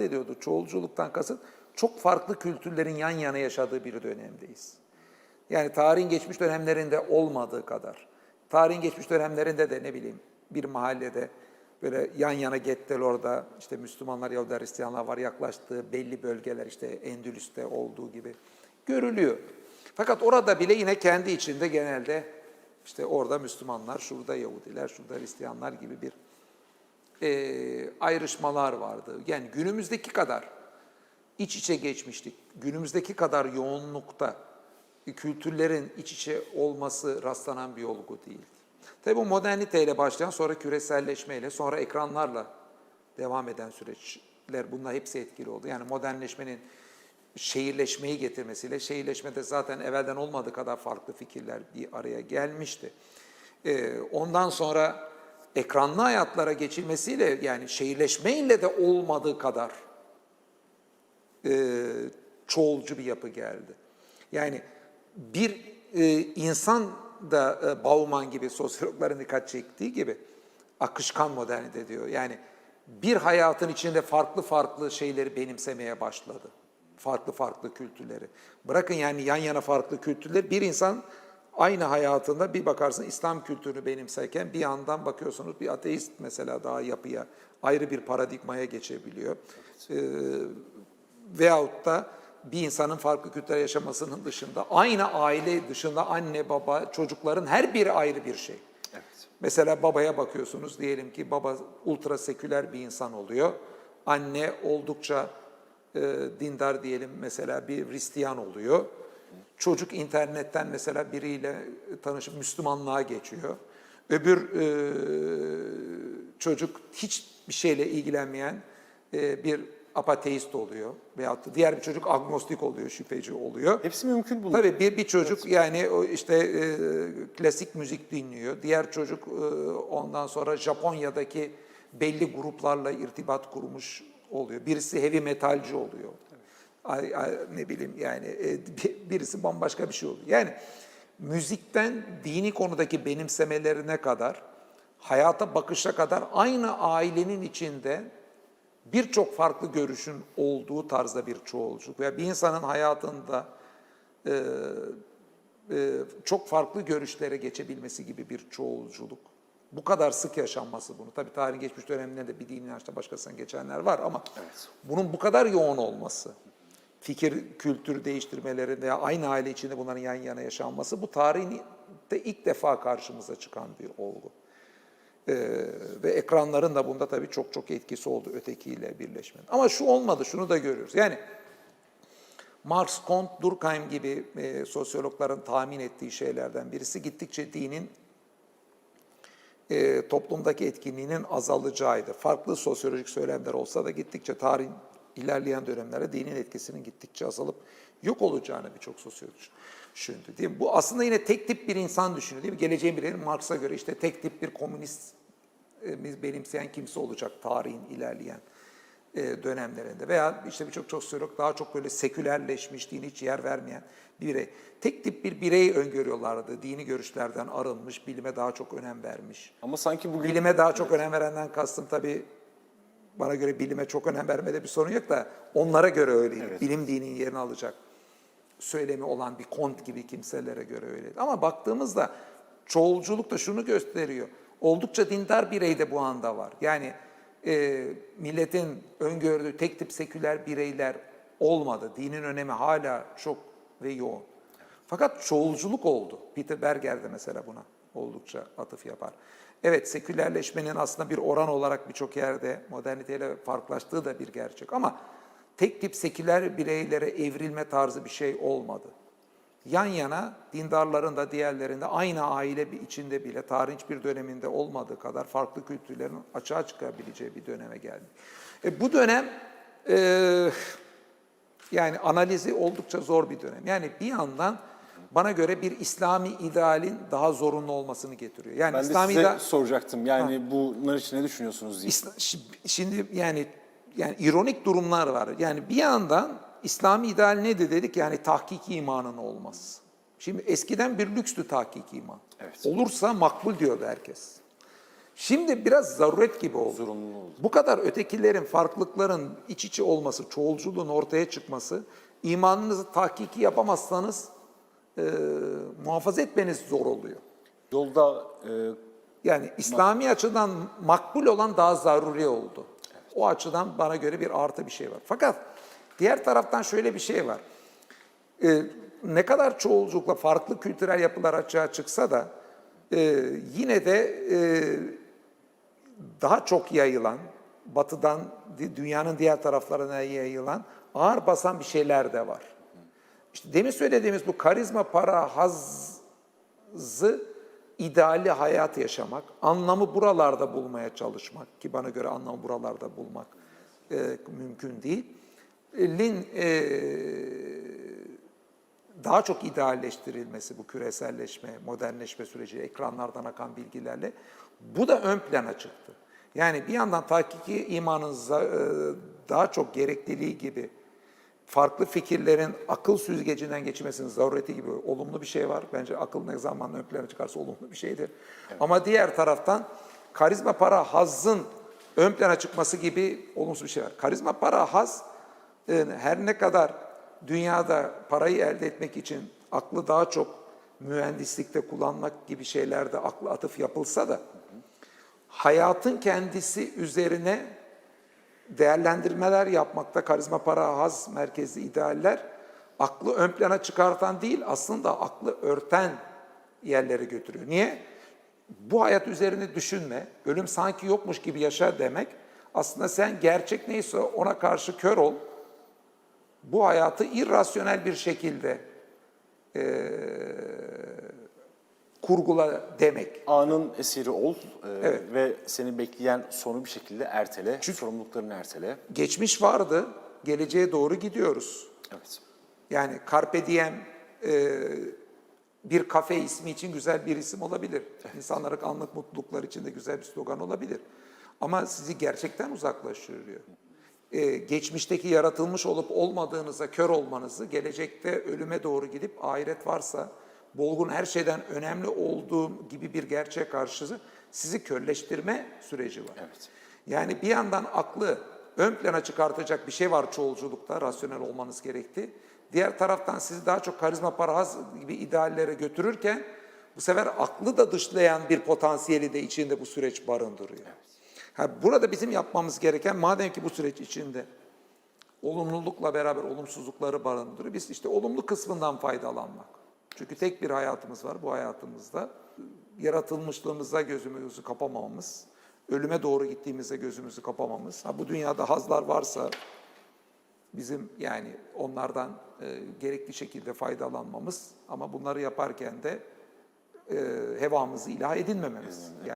ediyordu. Çoğulculuktan kasıt çok farklı kültürlerin yan yana yaşadığı bir dönemdeyiz. Yani tarihin geçmiş dönemlerinde olmadığı kadar. Tarihin geçmiş dönemlerinde de ne bileyim bir mahallede böyle yan yana gettel orada işte Müslümanlar, Yahudiler, Hristiyanlar var yaklaştığı belli bölgeler işte Endülüs'te olduğu gibi görülüyor. Fakat orada bile yine kendi içinde genelde işte orada Müslümanlar, şurada Yahudiler, şurada Hristiyanlar gibi bir e, ayrışmalar vardı. Yani günümüzdeki kadar iç içe geçmiştik, günümüzdeki kadar yoğunlukta kültürlerin iç içe olması rastlanan bir olgu değildi. Tabii bu moderniteyle başlayan sonra küreselleşmeyle sonra ekranlarla devam eden süreçler bunlar hepsi etkili oldu. Yani modernleşmenin şehirleşmeyi getirmesiyle şehirleşmede zaten evvelden olmadığı kadar farklı fikirler bir araya gelmişti. Ee, ondan sonra ekranlı hayatlara geçilmesiyle yani şehirleşmeyle de olmadığı kadar e, çoğulcu bir yapı geldi. Yani bir e, insan da e, Bauman gibi sosyologların dikkat çektiği gibi akışkan modernite diyor. Yani bir hayatın içinde farklı farklı şeyleri benimsemeye başladı. Farklı farklı kültürleri. Bırakın yani yan yana farklı kültürler. Bir insan aynı hayatında bir bakarsın İslam kültürünü benimserken bir yandan bakıyorsunuz bir ateist mesela daha yapıya ayrı bir paradigmaya geçebiliyor. Ee, veyahut da bir insanın farklı kültürler yaşamasının dışında aynı aile dışında anne baba çocukların her biri ayrı bir şey. Evet. Mesela babaya bakıyorsunuz diyelim ki baba ultra seküler bir insan oluyor. Anne oldukça e, dindar diyelim mesela bir Hristiyan oluyor. Çocuk internetten mesela biriyle tanışıp Müslümanlığa geçiyor. Öbür e, çocuk hiçbir şeyle ilgilenmeyen e, bir apateist oluyor. Veyahut da diğer bir çocuk agnostik oluyor, şüpheci oluyor. Hepsi mümkün bunlar. Tabii bir, bir çocuk yani o işte e, klasik müzik dinliyor. Diğer çocuk e, ondan sonra Japonya'daki belli gruplarla irtibat kurmuş oluyor. Birisi heavy metalci oluyor. Ay, ay, ne bileyim yani e, bir- birisi bambaşka bir şey oluyor. Yani müzikten dini konudaki benimsemelerine kadar, hayata bakışa kadar aynı ailenin içinde birçok farklı görüşün olduğu tarzda bir çoğulculuk veya bir insanın hayatında e, e, çok farklı görüşlere geçebilmesi gibi bir çoğulculuk. Bu kadar sık yaşanması bunu. Tabii tarihin geçmiş dönemlerinde de bir din inançta başkasına geçenler var ama bunun bu kadar yoğun olması, fikir, kültür değiştirmelerinde veya aynı aile içinde bunların yan yana yaşanması bu tarihin de ilk defa karşımıza çıkan bir olgu. Ee, ve ekranların da bunda tabii çok çok etkisi oldu ötekiyle birleşmenin. Ama şu olmadı, şunu da görüyoruz. Yani Marx, Comte, Durkheim gibi e, sosyologların tahmin ettiği şeylerden birisi gittikçe dinin e, toplumdaki etkinliğinin azalacağıydı. Farklı sosyolojik söylemler olsa da gittikçe tarihin ilerleyen dönemlerde dinin etkisinin gittikçe azalıp yok olacağını birçok sosyolog düşündü. Değil mi? Bu aslında yine tek tip bir insan düşünüyor değil mi? Geleceğin biri Marx'a göre işte tek tip bir komünist e, benimseyen kimse olacak tarihin ilerleyen e, dönemlerinde veya işte birçok sosyolog daha çok böyle sekülerleşmiş, dini hiç yer vermeyen bir birey. Tek tip bir birey öngörüyorlardı. Dini görüşlerden arınmış, bilime daha çok önem vermiş. Ama sanki bugün Bilime daha çok önem verenden kastım tabii bana göre bilime çok önem vermede bir sorun yok da onlara göre öyleydi. Evet. Bilim dinin yerini alacak söylemi olan bir kont gibi kimselere göre öyleydi. Ama baktığımızda çoğulculuk da şunu gösteriyor. Oldukça dindar birey de bu anda var. Yani e, milletin öngördüğü tek tip seküler bireyler olmadı. Dinin önemi hala çok ve yoğun. Fakat çoğulculuk oldu. Peter Berger de mesela buna oldukça atıf yapar. Evet sekülerleşmenin aslında bir oran olarak birçok yerde moderniteyle farklılaştığı da bir gerçek ama tek tip seküler bireylere evrilme tarzı bir şey olmadı. Yan yana dindarların da diğerlerinde aynı aile bir içinde bile tarihin bir döneminde olmadığı kadar farklı kültürlerin açığa çıkabileceği bir döneme geldi. E, bu dönem e, yani analizi oldukça zor bir dönem. Yani bir yandan bana göre bir İslami idealin daha zorunlu olmasını getiriyor. Yani ben de İslami size ideal- soracaktım. Yani bunlar için ne düşünüyorsunuz diye. Şimdi yani yani ironik durumlar var. Yani bir yandan İslami ideal nedir dedik? Yani tahkik imanın olması. Şimdi eskiden bir lükstü tahkik iman. Evet. Olursa makbul diyordu herkes. Şimdi biraz zaruret gibi oldu. Zorunlu oldu. Bu kadar ötekilerin, farklılıkların iç içe olması, çoğulculuğun ortaya çıkması, imanınızı tahkiki yapamazsanız e, muhafaza etmeniz zor oluyor. Yolda e, Yani İslami açıdan makbul olan daha zaruri oldu. O açıdan bana göre bir artı bir şey var. Fakat diğer taraftan şöyle bir şey var. Ee, ne kadar çoğulculukla farklı kültürel yapılar açığa çıksa da e, yine de e, daha çok yayılan, batıdan dünyanın diğer taraflarına yayılan, ağır basan bir şeyler de var. İşte demin söylediğimiz bu karizma, para, hazzı, ideali hayat yaşamak, anlamı buralarda bulmaya çalışmak ki bana göre anlamı buralarda bulmak e, mümkün değil. E, Lin e, daha çok idealleştirilmesi bu küreselleşme, modernleşme süreci, ekranlardan akan bilgilerle bu da ön plana çıktı. Yani bir yandan tahkiki imanın e, daha çok gerekliliği gibi farklı fikirlerin akıl süzgecinden geçmesinin zarureti gibi olumlu bir şey var. Bence akıl ne zaman ön plana çıkarsa olumlu bir şeydir. Ama diğer taraftan karizma para hazzın ön plana çıkması gibi olumsuz bir şey var. Karizma para haz e, her ne kadar dünyada parayı elde etmek için aklı daha çok mühendislikte kullanmak gibi şeylerde aklı atıf yapılsa da hayatın kendisi üzerine değerlendirmeler yapmakta karizma para haz merkezli idealler aklı ön plana çıkartan değil aslında aklı örten yerlere götürüyor. Niye? Bu hayat üzerine düşünme, ölüm sanki yokmuş gibi yaşa demek aslında sen gerçek neyse ona karşı kör ol. Bu hayatı irrasyonel bir şekilde eee, kurgula demek. anın esiri ol e, Evet. ve seni bekleyen sonu bir şekilde ertele, sorumluluklarını ertele. Geçmiş vardı, geleceğe doğru gidiyoruz. Evet. Yani Carpe Diem e, bir kafe ismi için güzel bir isim olabilir. İnsanların anlık mutluluklar için de güzel bir slogan olabilir. Ama sizi gerçekten uzaklaştırıyor. E, geçmişteki yaratılmış olup olmadığınıza kör olmanızı, gelecekte ölüme doğru gidip ahiret varsa, bolgun her şeyden önemli olduğu gibi bir gerçeğe karşı sizi körleştirme süreci var. Evet. Yani bir yandan aklı ön plana çıkartacak bir şey var çoğulculukta, rasyonel olmanız gerekti. Diğer taraftan sizi daha çok karizma parahaz gibi ideallere götürürken bu sefer aklı da dışlayan bir potansiyeli de içinde bu süreç barındırıyor. Ha, burada bizim yapmamız gereken madem ki bu süreç içinde olumlulukla beraber olumsuzlukları barındırıyor. Biz işte olumlu kısmından faydalanmak. Çünkü tek bir hayatımız var bu hayatımızda. Yaratılmışlığımıza gözümüzü kapamamamız, ölüme doğru gittiğimizde gözümüzü kapamamız. Ha, bu dünyada hazlar varsa bizim yani onlardan e, gerekli şekilde faydalanmamız ama bunları yaparken de e, hevamızı ilah edinmememiz. Yani